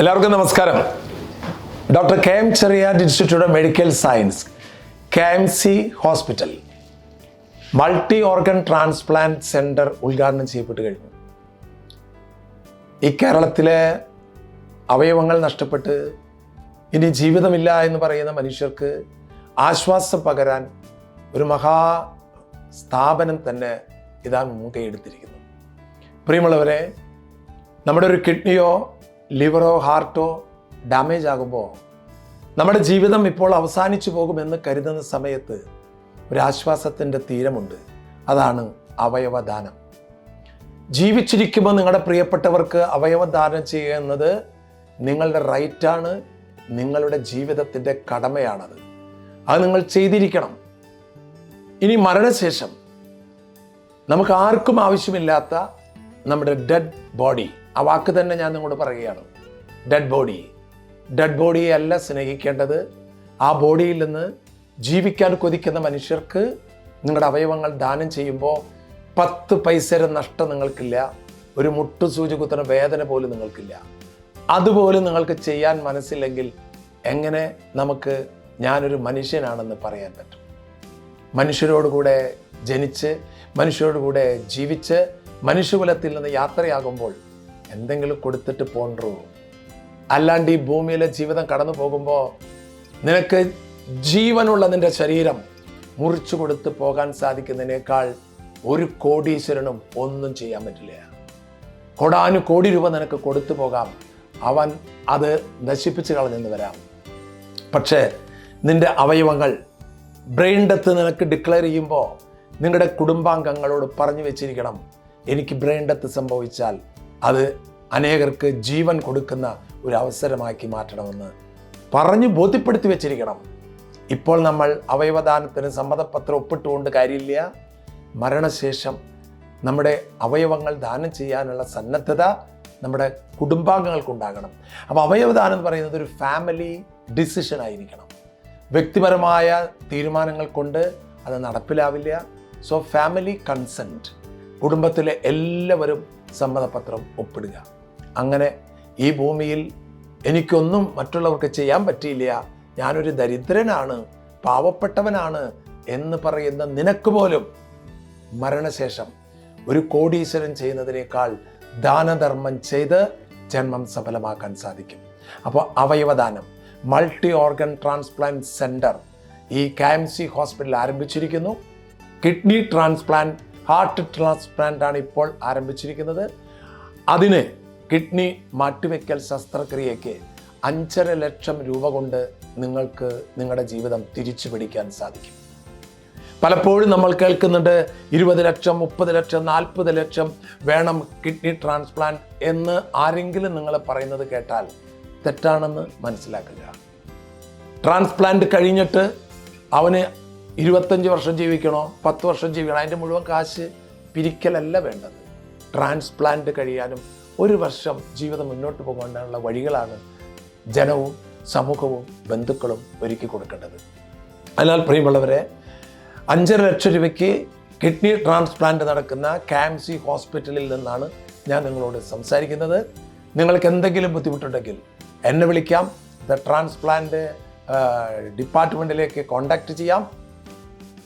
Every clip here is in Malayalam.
എല്ലാവർക്കും നമസ്കാരം. Doctor K M Cherian institute of medical science K M C hospital multi organ transplant centre ഉദ്ഘാടനം ചെയ്യപ്പെട്ട് കഴിഞ്ഞു. ഈ കേരളത്തിലെ അവയവങ്ങൾ നഷ്ടപ്പെട്ട് ഇനി ജീവിതമില്ല എന്ന് പറയുന്ന മനുഷ്യർക്ക് ആശ്വാസം പകരാൻ ഒരു മഹാ സ്ഥാപനം തന്നെ ഇതാ മുൻകൈ എടുത്തിരിക്കുന്നു. പ്രിയമുള്ളവരെ നമ്മുടെ ഒരു കിഡ്നിയോ ലിവറോ ഹാർട്ടോ ഡാമേജ് ആകുമ്പോൾ നമ്മുടെ ജീവിതം ഇപ്പോൾ അവസാനിച്ചു പോകുമെന്ന് കരുതുന്ന സമയത്ത് ഒരു ആശ്വാസത്തിന്റെ തീരമുണ്ട്. അതാണ് അവയവദാനം. ജീവിച്ചിരിക്കുമ്പോൾ നിങ്ങളുടെ പ്രിയപ്പെട്ടവർക്ക് അവയവദാനം ചെയ്യുന്നത് നിങ്ങളുടെ റൈറ്റാണ് നിങ്ങളുടെ ജീവിതത്തിന്റെ കടമയാണത്. അത് നിങ്ങൾ ചെയ്തിരിക്കണം. ഇനി മരണശേഷം നമുക്ക് ആർക്കും ആവശ്യമില്ലാത്ത നമ്മുടെ ഡെഡ് ബോഡി ആ വാക്ക് തന്നെ ഞാൻ നിങ്ങളോട് പറയുകയാണ്. ഡെഡ് ബോഡി ഡെഡ് ബോഡിയെ അല്ല സ്നേഹിക്കേണ്ടത്. ആ ബോഡിയിൽ നിന്ന് ജീവിക്കാൻ കൊതിക്കുന്ന മനുഷ്യർക്ക് നിങ്ങളുടെ അവയവങ്ങൾ ദാനം ചെയ്യുമ്പോൾ പത്ത് പൈസയുടെ നഷ്ടം നിങ്ങൾക്കില്ല. ഒരു മുട്ടു സൂചി കുത്തുന്ന വേദന പോലും നിങ്ങൾക്കില്ല. അതുപോലും നിങ്ങൾക്ക് ചെയ്യാൻ മനസ്സില്ലെങ്കിൽ എങ്ങനെ നമുക്ക് ഞാനൊരു മനുഷ്യനാണെന്ന് പറയാൻ പറ്റും. മനുഷ്യരോടുകൂടെ ജനിച്ച് മനുഷ്യരോടുകൂടെ ജീവിച്ച് മനുഷ്യകുലത്തിൽ നിന്ന് യാത്രയാകുമ്പോൾ എന്തെങ്കിലും കൊടുത്തിട്ട് പോണ്ടോ? അല്ലാണ്ട് ഈ ഭൂമിയിലെ ജീവിതം കടന്നു പോകുമ്പോൾ നിനക്ക് ജീവനുള്ള നിന്റെ ശരീരം മുറിച്ചു കൊടുത്ത് പോകാൻ സാധിക്കുന്നതിനേക്കാൾ ഒരു കോടീശ്വരനും ഒന്നും ചെയ്യാൻ പറ്റില്ല. കൊടാനു കോടി രൂപ നിനക്ക് കൊടുത്തു പോകാം. അവൻ അത് നശിപ്പിച്ച് കളഞ്ഞെന്ന് വരാം. പക്ഷേ നിന്റെ അവയവങ്ങൾ ബ്രെയിൻ ഡെത്ത് നിനക്ക് ഡിക്ലെയർ ചെയ്യുമ്പോൾ നിങ്ങളുടെ കുടുംബാംഗങ്ങളോട് പറഞ്ഞു വെച്ചിരിക്കണം എനിക്ക് ബ്രെയിൻ ഡെത്ത് സംഭവിച്ചാൽ അത് അനേകർക്ക് ജീവൻ കൊടുക്കുന്ന ഒരു അവസരമാക്കി മാറ്റണമെന്ന് പറഞ്ഞു ബോധ്യപ്പെടുത്തി വെച്ചിരിക്കണം. ഇപ്പോൾ നമ്മൾ അവയവദാനത്തിന് സമ്മതപത്രം ഒപ്പിട്ടുകൊണ്ട് കാര്യമില്ല. മരണശേഷം നമ്മുടെ അവയവങ്ങൾ ദാനം ചെയ്യാനുള്ള സന്നദ്ധത നമ്മുടെ കുടുംബാംഗങ്ങൾക്കുണ്ടാകണം. അപ്പോൾ അവയവദാനം എന്ന് പറയുന്നത് ഒരു ഫാമിലി ഡിസിഷൻ ആയിരിക്കണം. വ്യക്തിപരമായ തീരുമാനങ്ങൾ കൊണ്ട് അത് നടപ്പിലാവില്ല. സോ ഫാമിലി കൺസെന്റ് കുടുംബത്തിലെ എല്ലാവരും സമ്മതപത്രം ഒപ്പിടുക. അങ്ങനെ ഈ ഭൂമിയിൽ എനിക്കൊന്നും മറ്റുള്ളവർക്ക് ചെയ്യാൻ പറ്റിയില്ല. ഞാനൊരു ദരിദ്രനാണ് പാവപ്പെട്ടവനാണ് എന്ന് പറയുന്ന നിനക്ക് പോലും മരണശേഷം ഒരു കോടീശ്വരൻ ചെയ്യുന്നതിനേക്കാൾ ദാനധർമ്മം ചെയ്ത് ജന്മം സഫലമാക്കാൻ സാധിക്കും. അപ്പോൾ അവയവദാനം മൾട്ടി ഓർഗൻ ട്രാൻസ്പ്ലാന്റ് സെന്റർ ഈ കെ എം സി ഹോസ്പിറ്റൽ ആരംഭിച്ചിരിക്കുന്നു. കിഡ്നി ട്രാൻസ്പ്ലാന്റ് ഹാർട്ട് ട്രാൻസ്പ്ലാന്റ് ആണ് ഇപ്പോൾ ആരംഭിച്ചിരിക്കുന്നത്. അതിന് കിഡ്നി മാറ്റിവെക്കൽ ശസ്ത്രക്രിയയ്ക്ക് അഞ്ചര ലക്ഷം രൂപ കൊണ്ട് നിങ്ങൾക്ക് നിങ്ങളുടെ ജീവിതം തിരിച്ചു പിടിക്കാൻ സാധിക്കും. പലപ്പോഴും നമ്മൾ കേൾക്കുന്നുണ്ട് ഇരുപത് ലക്ഷം മുപ്പത് ലക്ഷം നാൽപ്പത് ലക്ഷം വേണം കിഡ്നി ട്രാൻസ്പ്ലാന്റ് എന്ന് ആരെങ്കിലും നിങ്ങൾ പറയുന്നത് കേട്ടാൽ തെറ്റാണെന്ന് മനസ്സിലാക്കുക. ട്രാൻസ്പ്ലാന്റ് കഴിഞ്ഞിട്ട് അവന് ഇരുപത്തഞ്ച് വർഷം ജീവിക്കണോ? പത്ത് വർഷം ജീവിക്കണോ? അതിന്റെ മുഴുവൻ കാശ് പിരിക്കലല്ല വേണ്ടത്. ട്രാൻസ്പ്ലാന്റ് കഴിയാനും ഒരു വർഷം ജീവിതം മുന്നോട്ട് പോകാനുള്ള വഴികളാണ് ജനവും സമൂഹവും ബന്ധുക്കളും ഒരുക്കി കൊടുക്കേണ്ടത്. അതിനാൽ പ്രിയമുള്ളവരെ അഞ്ചര ലക്ഷം രൂപയ്ക്ക് കിഡ്നി ട്രാൻസ്പ്ലാന്റ് നടക്കുന്ന കാംസി ഹോസ്പിറ്റലിൽ നിന്നാണ് ഞാൻ നിങ്ങളോട് സംസാരിക്കുന്നത്. നിങ്ങൾക്ക് എന്തെങ്കിലും ബുദ്ധിമുട്ടുണ്ടെങ്കിൽ എന്നെ വിളിക്കാം. ദ ട്രാൻസ്പ്ലാന്റ് ഡിപ്പാർട്ട്മെന്റിലേക്ക് കോണ്ടാക്ട് ചെയ്യാം.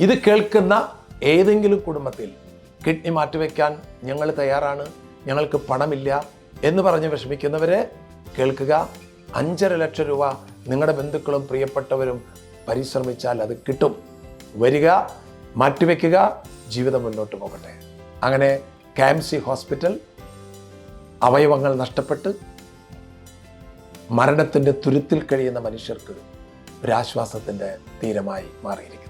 ഇത് കേൾക്കുന്ന ഏതെങ്കിലും കുടുംബത്തിൽ കിഡ്നി മാറ്റിവെക്കാൻ ഞങ്ങൾ തയ്യാറാണ് ഞങ്ങൾക്ക് പണമില്ല എന്ന് പറഞ്ഞ് വിഷമിക്കുന്നവരെ കേൾക്കുക. അഞ്ചര ലക്ഷം രൂപ നിങ്ങളുടെ ബന്ധുക്കളും പ്രിയപ്പെട്ടവരും പരിശ്രമിച്ചാൽ അത് കിട്ടും. വരിക മാറ്റിവെക്കുക ജീവിതം മുന്നോട്ട് പോകട്ടെ. അങ്ങനെ കാംസി ഹോസ്പിറ്റൽ അവയവങ്ങൾ നഷ്ടപ്പെട്ട് മരണത്തിന്റെ തുരുത്തിൽ കഴിയുന്ന മനുഷ്യർക്ക് ഒരാശ്വാസത്തിന്റെ തീരമായി മാറിയിരിക്കുന്നു.